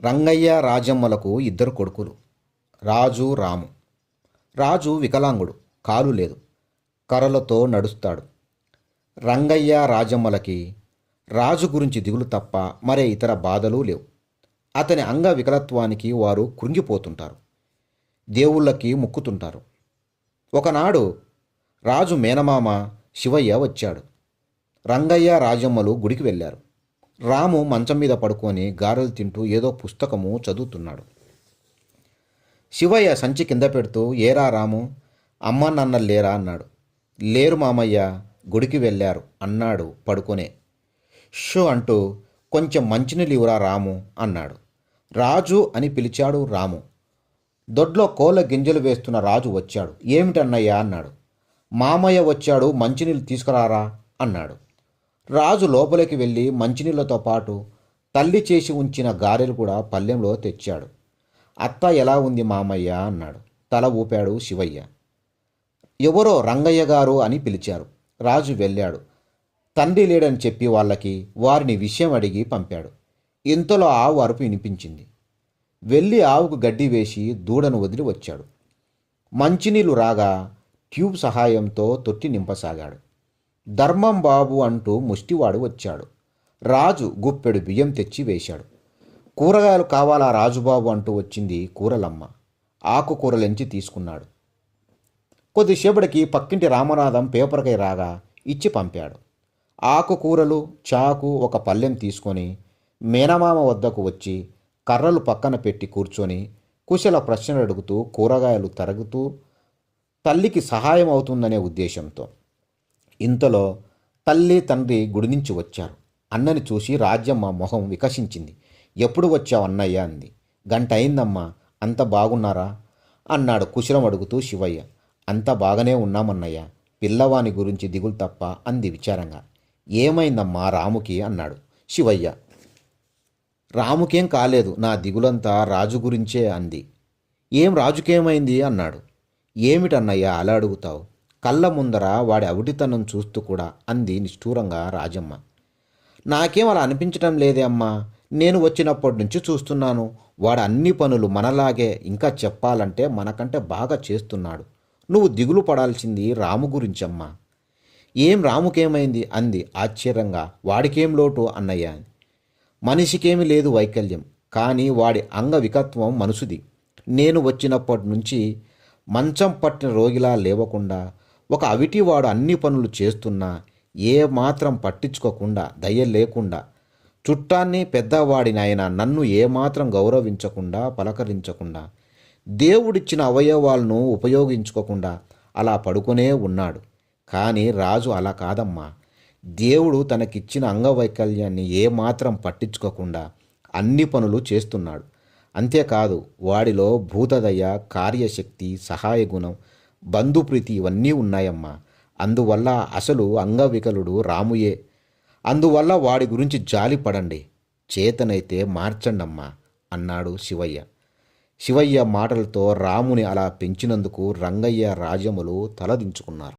రంగయ్య రాజమ్మలకు ఇద్దరు కొడుకులు. రాజు రాము. రాజు వికలాంగుడు కాలు లేదు. కర్రలతో నడుస్తాడు. రంగయ్య రాజమ్మలకి రాజు గురించి దిగులు తప్ప మరే ఇతర బాధలు లేవు. అతని అంగ వికలత్వానికి వారు కృంగిపోతుంటారు. దేవుళ్ళకి ముక్కుతుంటారు. ఒకనాడు రాజు మేనమామ శివయ్య వచ్చాడు. రంగయ్య రాజమ్మలు గుడికి వెళ్ళారు. రాము మంచం మీద పడుకొని గారెలు తింటూ ఏదో పుస్తకము చదువుతున్నాడు. శివయ్య సంచి కింద పెడుతూ ఏరా రాము అమ్మ నాన్న లేరా? అన్నాడు. లేరు మామయ్య గుడికి వెళ్ళారు అన్నాడు పడుకునే. షో అంటూ కొంచెం మంచినీళ్ళు ఇవ్వరా రాము అన్నాడు. రాజు అని పిలిచాడు రాము. దొడ్లో కోల గింజలు వేస్తున్న రాజు వచ్చాడు. ఏమిటన్నయ్యా? అన్నాడు. మామయ్య వచ్చాడు మంచినీళ్ళు తీసుకురారా? అన్నాడు. రాజు లోపలికి వెళ్ళి మంచినీళ్ళతో పాటు తల్లి చేసి ఉంచిన గారెలు కూడా పల్లెంలో తెచ్చాడు. అత్త ఎలా ఉంది మామయ్య అన్నాడు. తల ఊపాడు శివయ్య. ఎవరో రంగయ్య గారు అని పిలిచారు. రాజు వెళ్ళాడు. తండ్రి లేడని చెప్పి వాళ్ళకి వారిని విషయం అడిగి పంపాడు. ఇంతలో ఆవు అరుపు వినిపించింది. వెళ్ళి ఆవుకు గడ్డి వేసి దూడను వదిలి వచ్చాడు. మంచినీళ్ళు రాగా ట్యూబ్ సహాయంతో తొట్టి నింపసాగాడు. ధర్మం బాబు అంటూ ముష్టివాడు వచ్చాడు. రాజు గుప్పెడు బియ్యం తెచ్చి వేశాడు. కూరగాయలు కావాలా రాజుబాబు అంటూ వచ్చింది కూరలమ్మ. ఆకుకూరలెంచి తీసుకున్నాడు. కొద్దిసేపటికి పక్కింటి రామనాథం పేపర్కై రాగా ఇచ్చి పంపాడు. ఆకుకూరలు చాకు ఒక పళ్ళెం తీసుకొని మేనమామ వద్దకు వచ్చి కర్రలు పక్కన పెట్టి కూర్చొని కుశల ప్రశ్నలు అడుగుతూ కూరగాయలు తరుగుతూ తల్లికి సహాయం అవుతుందనే ఉద్దేశంతో. ఇంతలో తల్లి తండ్రి గుడి నుంచి వచ్చారు. అన్నని చూసి రాజ్యమ్మ మొహం వికసించింది. ఎప్పుడు వచ్చావు అన్నయ్య? అంది. గంట అయిందమ్మా. అంత బాగున్నారా? అన్నాడు కుశలం అడుగుతూ శివయ్య. అంత బాగానే ఉన్నామన్నయ్య. పిల్లవాని గురించి దిగులు తప్ప అంది విచారంగా. ఏమైందమ్మా రాముకి? అన్నాడు శివయ్య. రాముకేం కాలేదు. నా దిగులంతా రాజు గురించే అంది. ఏం రాజుకేమైంది? అన్నాడు. ఏమిటన్నయ్యా అలా అడుగుతావు? కళ్ళ ముందర వాడి అవిటితనం చూస్తూ కూడా అంది నిష్ఠూరంగా రాజమ్మ. నాకేం అలా అనిపించటం లేదే అమ్మా. నేను వచ్చినప్పటి నుంచి చూస్తున్నాను. వాడు అన్ని పనులు మనలాగే ఇంకా చెప్పాలంటే మనకంటే బాగా చేస్తున్నాడు. నువ్వు దిగులు పడాల్సింది రాము గురించమ్మా. ఏం రాముకేమైంది? అంది ఆశ్చర్యంగా. వాడికేం లోటు? అన్నయ్య. మనిషికేమి లేదు వైకల్యం. కానీ వాడి అంగవికత్వం మనసుది. నేను వచ్చినప్పటి నుంచి మంచం పట్టిన రోగిలా లేవకుండా ఒక అవిటివాడు అన్ని పనులు చేస్తున్నా ఏ మాత్రం పట్టించుకోకుండా దయ లేకుండా చుట్టాన్ని పెద్దవాడిని నన్ను ఏమాత్రం గౌరవించకుండా పలకరించకుండా దేవుడిచ్చిన అవయవాలను ఉపయోగించుకోకుండా అలా పడుకునే ఉన్నాడు. కానీ రాజు అలా కాదమ్మా. దేవుడు తనకిచ్చిన అంగవైకల్యాన్ని ఏమాత్రం పట్టించుకోకుండా అన్ని పనులు చేస్తున్నాడు. అంతేకాదు వాడిలో భూతదయ కార్యశక్తి సహాయ గుణం బంధుప్రీతి ఇవన్నీ ఉన్నాయమ్మా. అందువల్ల అసలు అంగవికలుడు రాముయే. అందువల్ల వాడి గురించి జాలి పడండి చేతనైతే మార్చండమ్మా అన్నాడు శివయ్య. శివయ్య మాటలతో రాముని అలా పెంచినందుకు రంగయ్య రాజములు తలదించుకున్నారు.